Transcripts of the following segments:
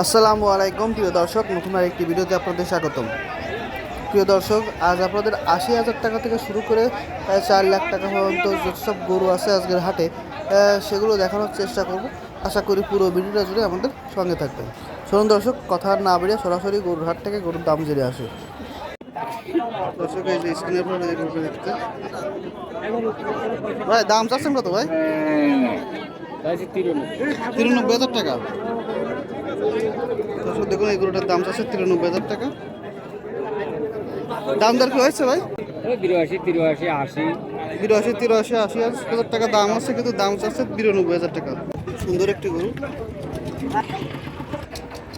আসসালামু আলাইকুম প্রিয় দর্শক নতুন আর একটি ভিডিওতে আপনাদের স্বাগতম। প্রিয় দর্শক আজ আপনাদের আশি হাজার টাকা থেকে শুরু করে চার লাখ টাকা পর্যন্ত যেসব গরু আছে আজকের হাটে সেগুলো দেখানোর চেষ্টা করব। আশা করি পুরো ভিডিওটা জুড়ে আমাদের সঙ্গে থাকবেন। শুনুন দর্শক কথা না বেরিয়ে সরাসরি গরুর হাট থেকে গরুর দাম জেনে আসে। দর্শক এই যে স্ক্রিনে আপনারা দেখতে। ভাই দাম চাচ্ছেন কত ভাই? তিরানব্বই হাজার টাকা। দেখুন এই গরুটার দাম চাচ্ছে তিরানব্বই হাজার টাকা। দাম দর কি হয়েছে ভাই? বিরাশি তিরাশি আশি। বিরাশি তিরাশি আশি হাজার টাকা দাম আছে কিন্তু দাম চাচ্ছে বিরানব্বই হাজার টাকা। সুন্দর একটি গরু।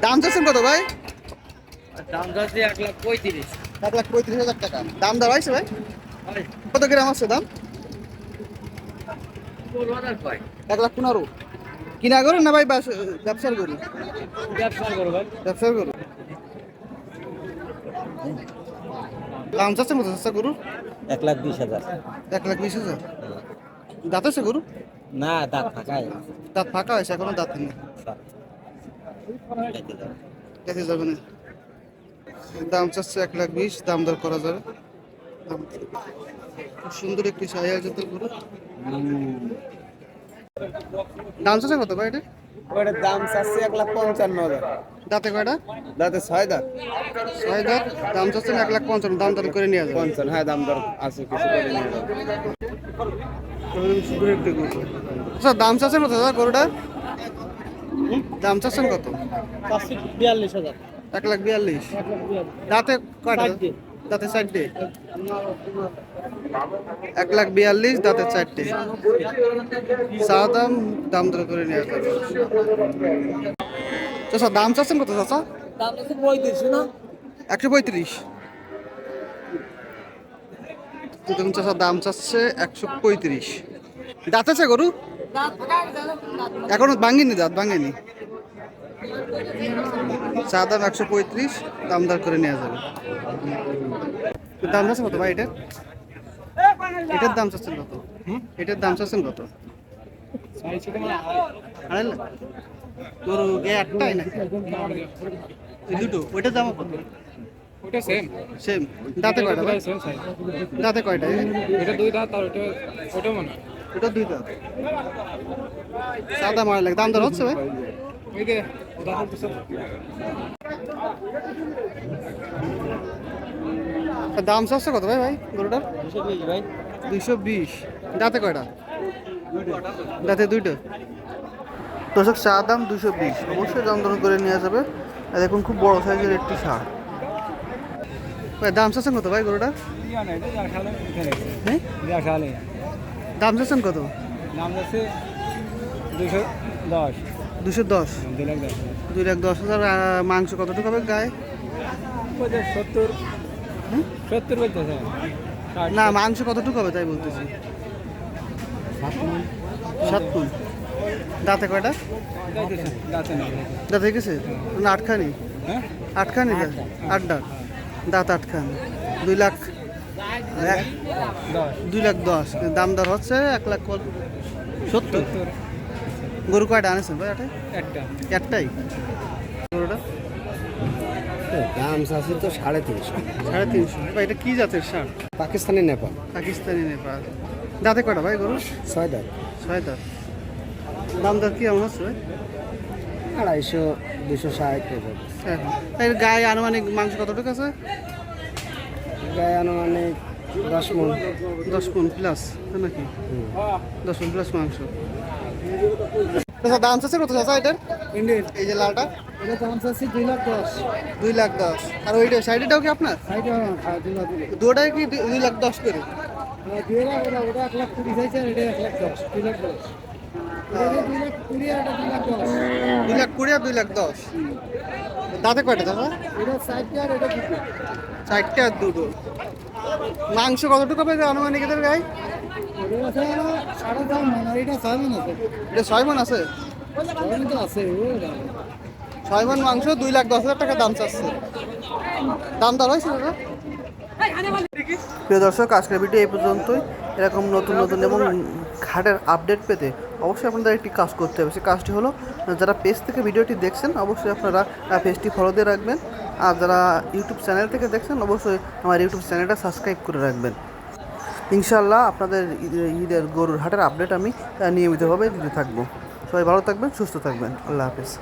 দাম চাচ্ছেন কত ভাই? দাম যাচ্ছে এক লাখ পঁয়ত্রিশ। এক লাখ পঁয়ত্রিশ হাজার টাকা। দাম দর হয়েছে ভাই? কত গ্রাম আছে দাম? এক লাখ পনেরো। কিনা গরু না ভাই বাস- ব্যবসার গরু? ব্যবসা করো ভাই। ব্যবসার গরু। দাম চাচ্ছেন কত চাচ্ছে গরু এক লাখ বিশ হাজার। এক লাখ বিশ হাজার। দাঁত আছে গরু না দাঁত ফাঁকাই দাঁত ফাঁকা হয়েছে এখনও দাঁত নেই। দেখে যাবে। না। দাম চাচ্ছে এক লাখ বিশ দাম দর করা যাবে। খুব সুন্দর একটি জাতের গরু দাম চাচ্ছে কত ভাই এটা? ওটার দাম চাচ্ছে? এক লাখ পঞ্চান্ন হাজার। দাঁতে কয়টা? দাঁতে ছয় দাঁত। ছয় দাঁত। দাম এক লাখ পঞ্চান্ন দাম দর করে নিয়ে যাবে। পঞ্চান্ন হ্যাঁ দাম দর আছে কিছু করে নিয়ে যাবে। আচ্ছা দাম চাচ্ছেন কত দাদা গরুটা? দাম চাচ্ছেন কত? বিয়াল্লিশ হাজার। এক লাখ বিয়াল্লিশ। দাঁতে কয়টা। দাঁতে চারটে। এক লাখ বিয়াল্লিশ দাঁতে চারটে। চা দাম দাম দর করে নেওয়া যাবে। চাচা দাম চাচ্ছেন কত না? একশো পঁয়ত্রিশ। দেখুন চাচা দাম চাচ্ছে একশো পঁয়ত্রিশ। দাঁত আছে গরু? এখনও ভাঙেনি দাঁত ভাঙেনি। চা দাম একশো পঁয়ত্রিশ দাম দর করে নেওয়া যাবে। দাম কত ভাই এটার? এটার দাম চাচ্ছেন কত? এটার দাম চাচ্ছেন কত? আড়াই লাখ। গরু এ একটাই না? দুটো ওইটার দাম কত? ওটা সেম সেম দাঁতে কয়টা ভাই? সেম সাইজ দাঁতে কয়টা? এটা দুই দাঁত আর ওটা ওটা মনে ওটা দুই দাঁত। সাদা মারা লাগে দাম দর হচ্ছে ভাই? ওই যে দাম চাচ্ছে কত ভাই ভাই? গরুটার? ভাই দুইশো বিশ। দাঁতে কয়টা? দাঁতে দুইটা। দর্শক, চা দাম দুশো বিশ। অবশ্যই দাম করে নেওয়া যাবে। আর দেখুন, খুব বড় সাইজের একটি সার ভাই, দাম চাচ্ছেন কত ভাই গরুটা হ্যাঁ? দাম চাচ্ছেন কত? আছে দুশো দশ। দুশো দশ। দুই লাখ দশ হাজার মাংস কতটুকু হবে গায়ে? সত্তর। সত্তর না মাংস কতটুকু হবে তাই বলতেছি। সাত ফুল। দাঁতে কয়টা। দাঁতে গেছে? না আটখানি। হ্যাঁ? আটখানি আট দাঁত দাঁত আটখানি। দুই লাখ দুই লাখ দশ। দাম দর হচ্ছে এক লাখ সত্তর। গরু কয়টা আনেছেন ভাই এটা একটা। একটাই? গরুটা? দাম আছে তো সাড়ে তিনশো। সাড়ে তিনশো। ভাই এটা কি জাতের সার? পাকিস্তানি নেপাল। পাকিস্তানি নেপাল। দাঁতে কয়টা ভাই গরু ছয় দাম ছয় দাঁত। দাম দর কি এমন হচ্ছে ভাই? আড়াইশো দুশো ষাট এখন এর গায়ে আনুমানিক মাংস কতটুকু আছে? গায়ে আনুমানিক দশ মন। দশ পন প্লাস নাকি? দশ পন প্লাস মাংস। আচ্ছা দাম চাচ্ছে কত চাচা এটার এই যে লালটা? এটা দাম চাচ্ছি দুই লাখ দশ। দুই লাখ দশ। আর ওইটা সাইডেটাও কি আপনার? দুটাই কি দুই লাখ দশ করে? দুই লাখ কুড়ি আর দুই লাখ দশ। দাঁতে কয়টা দাদা? চারটে আর এটা দুটো। মাংস কতটুকু হবে আনুমানিক গায়ে? আছে? মাংস দুই লাখ দশ হাজার টাকা দাম চাচ্ছে। দাম প্রিয় দর্শক, আজকের ভিডিও এই পর্যন্তই। এরকম নতুন নতুন এবং ঘাটের আপডেট পেতে অবশ্যই আপনাদের একটি কাজ করতে হবে। সেই কাজটি হলো, যারা পেজ থেকে ভিডিওটি দেখছেন, অবশ্যই আপনারা পেজটি ফলো দিয়ে রাখবেন। আর যারা ইউটিউব চ্যানেল থেকে দেখছেন, অবশ্যই আমার ইউটিউব চ্যানেলটা সাবস্ক্রাইব করে রাখবেন। ইনশাল্লাহ আপনাদের ঈদের- গরুর হাটের আপডেট আমি নিয়মিতভাবে দিতে থাকব। সবাই ভালো থাকবেন, সুস্থ থাকবেন। আল্লাহ হাফেজ।